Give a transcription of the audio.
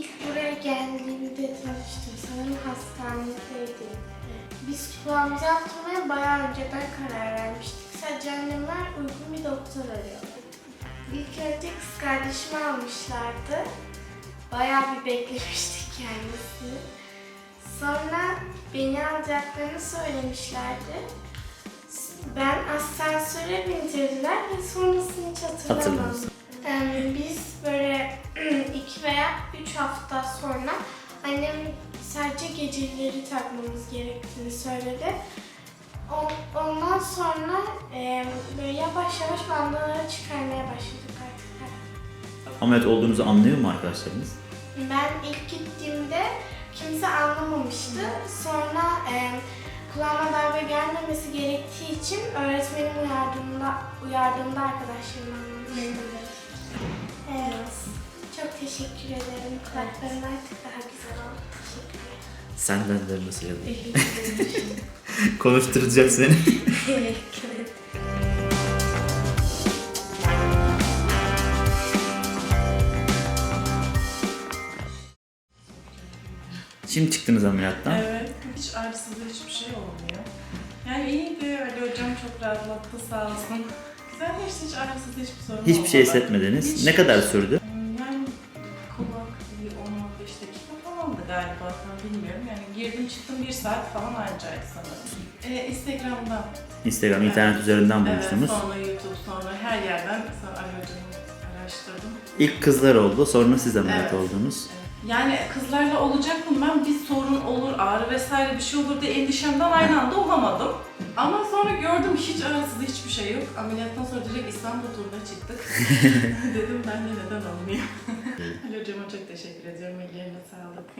ilk buraya geldiğimde tanıştım. Sanırım hastanedeydim. Biz kulağımızı yaptırmaya bayağı önceden karar vermiştik. Sadece annemler uygun bir doktor arıyordu. İlk önce kız kardeşimi almışlardı. Bayağı bir beklemiştik kendisini. Sonra beni alacaklarını söylemişlerdi. Ben asansöre bindirdiler ve sonrasını hiç hatırlamam. Ee, biz böyle iki veya üç hafta sonra annem sadece geceleri takmamız gerektiğini söyledi. O- Ondan sonra e, böyle yavaş yavaş bandaları çıkarmaya başladık artık. Ameliyat olduğunuzu anlıyor mu arkadaşlarınız? Ben ilk gittiğimde kimse anlamamıştı. Sonra e, kulağıma darbe gelmemesi gerektiği için öğretmenim uyardığında, uyardığında arkadaşlarım anlamıştı. Evet. Teşekkür ederim. Kulaklarım artık daha güzel oldu. Teşekkürler. Senden de nasıl Konuşturacak seni. Şimdi çıktınız ameliyattan. Evet, hiç ağrısız hiçbir şey olmuyor. Yani iyiydi, Ali hocam çok rahatlattı sağ olsun. Güzel geçti, hiç ağrısız hiçbir sorun Hiçbir şey hissetmediniz. Hiç- Ne kadar sürdü? Bilmiyorum. Yani girdim çıktım bir saat falan harcaydı sanırım. Ee, Instagram'dan. Instagram, internet üzerinden bulmuştunuz. Evet, sonra YouTube, sonra her yerden hocamı araştırdım. İlk kızlar oldu, sonra siz ameliyat Evet. oldunuz. Yani kızlarla olacaktım ben bir sorun olur, ağrı vesaire bir şey olur diye endişemden aynı anda olamadım. Ama sonra gördüm hiç ağrısız hiçbir şey yok. Ameliyattan sonra direkt İstanbul turuna çıktık. Dedim ben de neden olmuyor. Ali hocama çok teşekkür ediyorum. Ellerine sağlık.